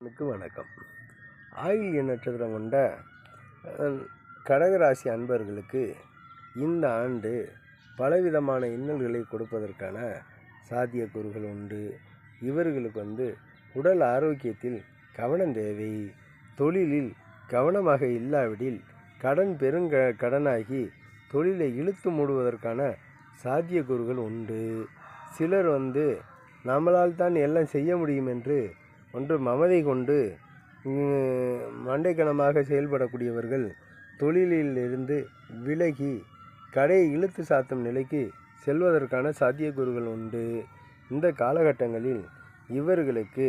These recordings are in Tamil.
எனக்கு வணக்கம். ஆயில் நட்சத்திரம் கொண்ட கடகராசி அன்பர்களுக்கு இந்த ஆண்டு பலவிதமான இன்னல்களை கொடுப்பதற்கான சாத்தியக்கூறுகள் உண்டு. இவர்களுக்கு வந்து உடல் ஆரோக்கியத்தில் கவனம் தேவை. தொழிலில் கவனமாக இல்லாவிடில் கடன் பெருங்க கடனாகி தொழிலை இழுத்து மூடுவதற்கான சாத்தியக்கூறுகள் உண்டு. சிலர் வந்து நம்மளால் தான் எல்லாம் செய்ய முடியும் என்று ஒன்று மமதை கொண்டு மண்டைக்கணமாக செயல்படக்கூடியவர்கள் தொழிலிலிருந்து விலகி கடையை இழுத்து சாத்தும் நிலைக்கு செல்வதற்கான சாத்தியக்கூறுகள் உண்டு. இந்த காலகட்டங்களில் இவர்களுக்கு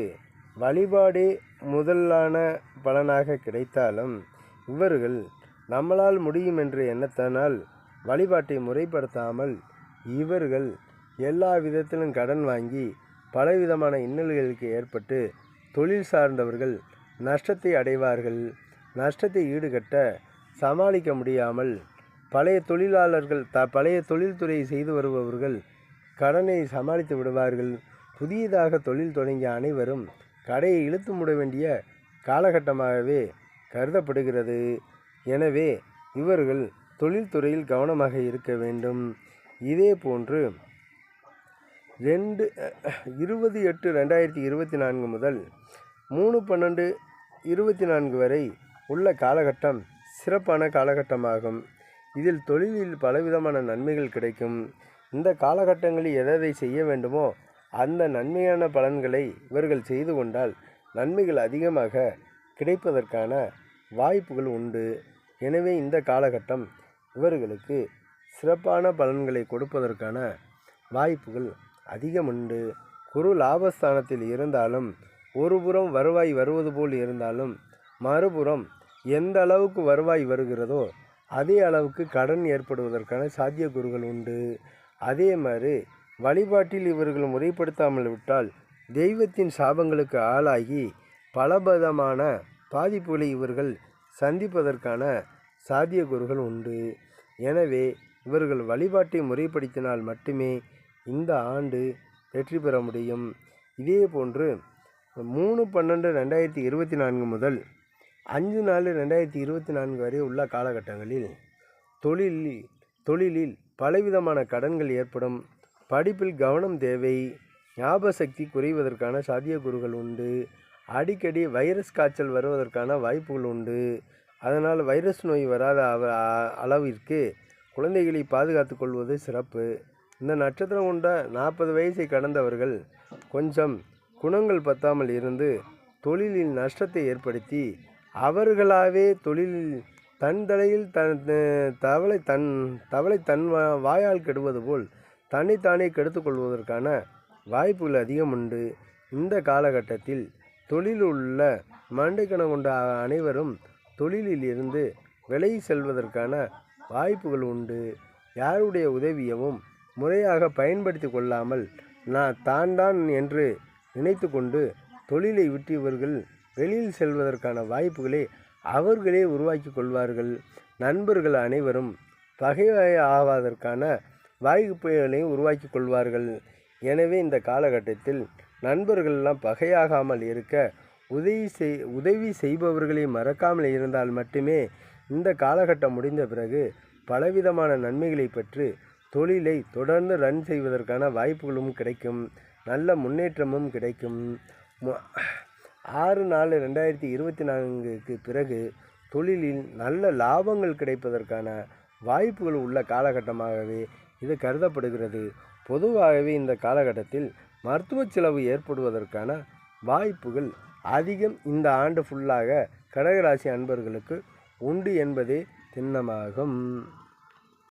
வழிபாடே முதலான பலனாக கிடைத்தாலும் இவர்கள் நம்மளால் முடியும் என்ற எண்ணத்தினால் வழிபாட்டை முறைப்படுத்தாமல் இவர்கள் எல்லா விதத்திலும் கடன் வாங்கி பலவிதமான இன்னல்களுக்கு ஏற்பட்டு தொழில் சார்ந்தவர்கள் நஷ்டத்தை அடைவார்கள். நஷ்டத்தை ஈடுகட்ட சமாளிக்க முடியாமல் பழைய தொழிலாளர்கள் த பழைய தொழில்துறையை செய்து வருபவர்கள் கடனை சமாளித்து விடுவார்கள். புதியதாக தொழில் தொடங்கிய அனைவரும் கடையை இழுத்து மூட வேண்டிய காலகட்டமாகவே கருதப்படுகிறது. எனவே இவர்கள் தொழில்துறையில் கவனமாக இருக்க வேண்டும். இதே போன்று ரெண்டு இருபது எட்டு ரெண்டாயிரத்தி இருபத்தி நான்கு முதல் மூணு பன்னெண்டு இருபத்தி நான்கு வரை உள்ள காலகட்டம் சிறப்பான காலகட்டமாகும். இதில் தொழிலில் பலவிதமான நன்மைகள் கிடைக்கும். இந்த காலகட்டங்களில் எதை செய்ய வேண்டுமோ அந்த நன்மையான பலன்களை இவர்கள் செய்து கொண்டால் நன்மைகள் அதிகமாக கிடைப்பதற்கான வாய்ப்புகள் உண்டு. எனவே இந்த காலகட்டம் இவர்களுக்கு சிறப்பான பலன்களை கொடுப்பதற்கான வாய்ப்புகள் அதிகம் உண்டு குரு லாபஸ்தானத்தில் இருந்தாலும் ஒருபுறம் வருவாய் வருவது போல் இருந்தாலும் மறுபுறம் எந்த அளவுக்கு வருவாய் வருகிறதோ அதே அளவுக்கு கடன் ஏற்படுவதற்கான சாத்தியக்கூறுகள் உண்டு. அதே மாதிரி வழிபாட்டில் இவர்கள் முறைப்படுத்தாமல் விட்டால் தெய்வத்தின் சாபங்களுக்கு ஆளாகி பலவிதமான பாதிப்புகளை இவர்கள் சந்திப்பதற்கான சாத்தியக்கூறுகள் உண்டு. எனவே இவர்கள் வழிபாட்டை முறைப்படுத்தினால் மட்டுமே இந்த ஆண்டு வெற்றி பெற முடியும். இதே போன்று மூணு பன்னெண்டு ரெண்டாயிரத்தி இருபத்தி நான்கு முதல் அஞ்சு நாலு ரெண்டாயிரத்தி இருபத்தி நான்கு வரை உள்ள காலகட்டங்களில் தொழிலில் தொழிலில் பலவிதமான கடன்கள் ஏற்படும். படிப்பில் கவனம் தேவை. ஞாபக சக்தி குறைவதற்கான சாத்தியக்கூறுகள் உண்டு. அடிக்கடி வைரஸ் காய்ச்சல் வருவதற்கான வாய்ப்புகள் உண்டு. அதனால் வைரஸ் நோய் வராத அளவிற்கு குழந்தைகளை பாதுகாத்து கொள்வது சிறப்பு. இந்த நட்சத்திரம் கொண்ட நாற்பது வயசை கடந்தவர்கள் கொஞ்சம் குணங்கள் பத்தாமல் இருந்து தொழிலில் நஷ்டத்தை ஏற்படுத்தி அவர்களாகவே தொழிலில் தன் தலையில் தன் தவளை தன் தவளை தன் வாயால் கெடுவது போல் தன்னைத்தானே கெடுத்து கொள்வதற்கான வாய்ப்புகள் அதிகம் உண்டு. இந்த காலகட்டத்தில் தொழில் உள்ள மண்டைக்கணம் கொண்ட அனைவரும் தொழிலில் இருந்து விலகி செல்வதற்கான வாய்ப்புகள் உண்டு. யாருடைய உதவியவும் முறையாக பயன்படுத்தி கொள்ளாமல் நான் தான் தான் என்று நினைத்து கொண்டு தொழிலை விட்டு இவர்கள் வெளியில் செல்வதற்கான வாய்ப்புகளை அவர்களே உருவாக்கி கொள்வார்கள். நண்பர்கள் அனைவரும் பகையாய் ஆவதற்கான வாய்ப்புகளையும் உருவாக்கி கொள்வார்கள். எனவே இந்த காலகட்டத்தில் நண்பர்கள்லாம் பகையாகாமல் இருக்க உதவி செய் உதவி செய்பவர்களை மறக்காமல் இருந்தால் மட்டுமே இந்த காலகட்டம் முடிந்த பிறகு பலவிதமான நன்மைகளை பெற்று தொழிலை தொடர்ந்து ரன் செய்வதற்கான வாய்ப்புகளும் கிடைக்கும். நல்ல முன்னேற்றமும் கிடைக்கும். ஆறு நாலு ரெண்டாயிரத்தி இருபத்தி நான்குக்கு பிறகு தொழிலில் நல்ல லாபங்கள் கிடைப்பதற்கான வாய்ப்புகள் உள்ள காலகட்டமாகவே இது கருதப்படுகிறது. பொதுவாகவே இந்த காலகட்டத்தில் மருத்துவ செலவு ஏற்படுவதற்கான வாய்ப்புகள் அதிகம். இந்த ஆண்டு ஃபுல்லாக கடகராசி அன்பர்களுக்கு உண்டு என்பதே திண்ணமாகும்.